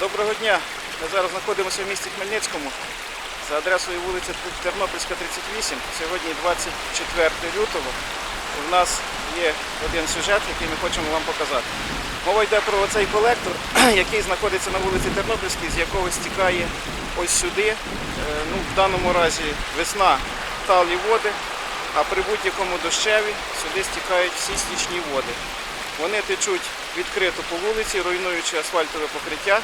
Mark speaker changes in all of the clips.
Speaker 1: Доброго дня. Ми зараз знаходимося в місті Хмельницькому за адресою вулиця Тернопільська, 38. Сьогодні 24 лютого. У нас є один сюжет, який ми хочемо вам показати. Мова йде про цей колектор, який знаходиться на вулиці Тернопільській, з якого стікає ось сюди. Е, Ну, в даному разі весна талі води, а при будь-якому дощеві сюди стікають всі стічні води. Вони течуть відкрито по вулиці, руйнуючи асфальтове покриття.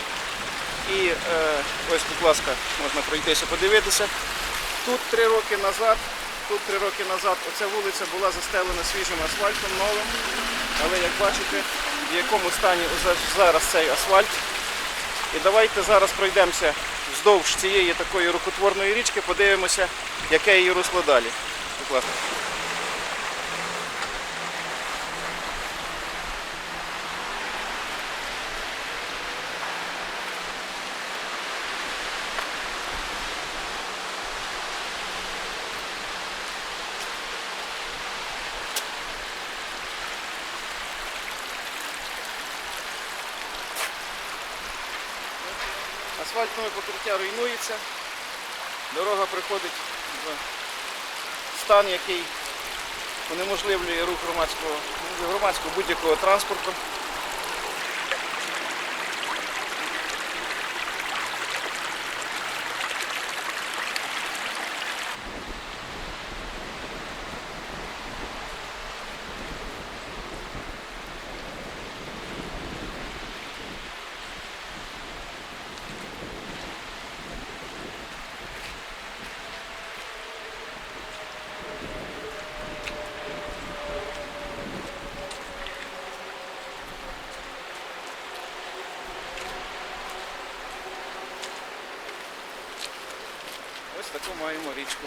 Speaker 1: І е, ось, будь ласка, можна пройтися, подивитися. Тут три роки назад, тут три роки назад оця вулиця була застелена свіжим асфальтом новим. Але як бачите, в якому стані зараз цей асфальт. І давайте зараз пройдемося вздовж цієї такої рукотворної річки, подивимося, яке її русло далі. Будь ласка. Асфальтове покриття руйнується, дорога приходить в стан, який унеможливлює рух громадського, громадського будь-якого транспорту. Ось таку маємо річку.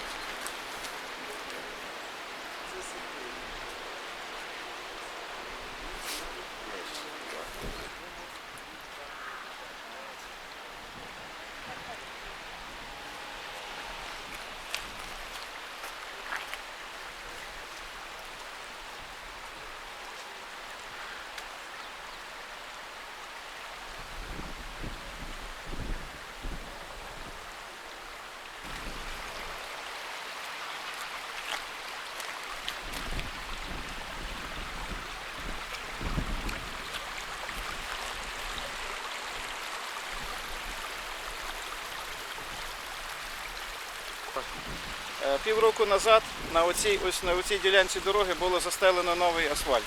Speaker 1: Півроку назад на оцій, ось на оцій ділянці дороги було застелено новий асфальт.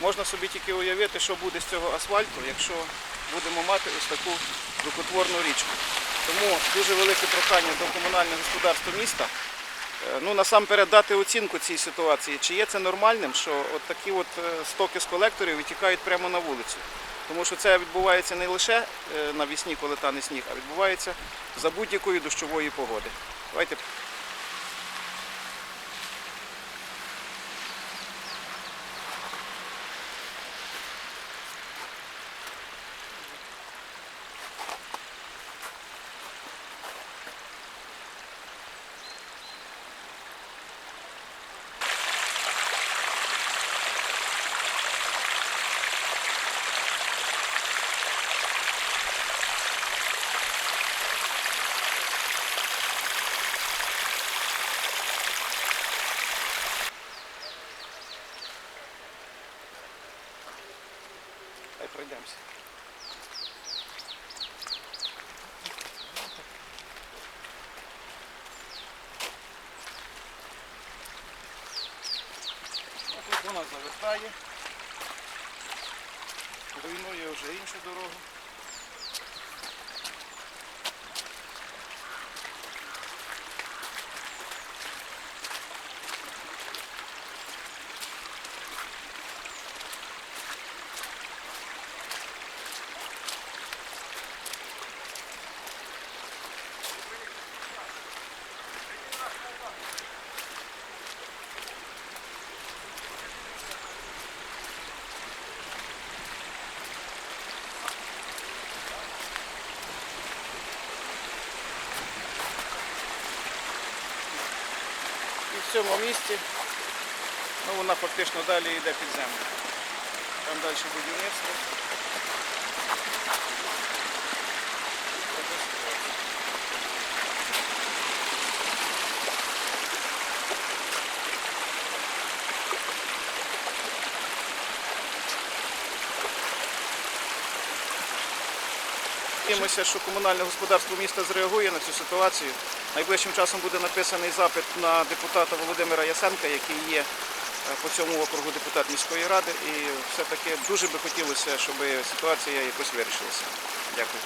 Speaker 1: Можна собі тільки уявити, що буде з цього асфальту, якщо будемо мати ось таку рукотворну річку. Тому дуже велике прохання до комунального господарства міста. е, Ну, насамперед дати оцінку цій ситуації, чи є це нормальним, що от такі от е, стоки з колекторів витікають прямо на вулицю. Тому що це відбувається не лише е, навесні, коли тане сніг, а відбувається за будь-якої дощової погоди. Давайте Хай пройдемося. Вона завертає, руйнує вже іншу дорогу. цьому місці ну, вона фактично далі йде під землю. Там далі будівництво. Сподіваємося, що комунальне господарство міста зреагує на цю ситуацію. Найближчим часом буде написаний запит на депутата Володимира Ясенка, який є е, по цьому округу депутат міської ради. І все-таки дуже би хотілося, щоб ситуація якось вирішилася. Дякую.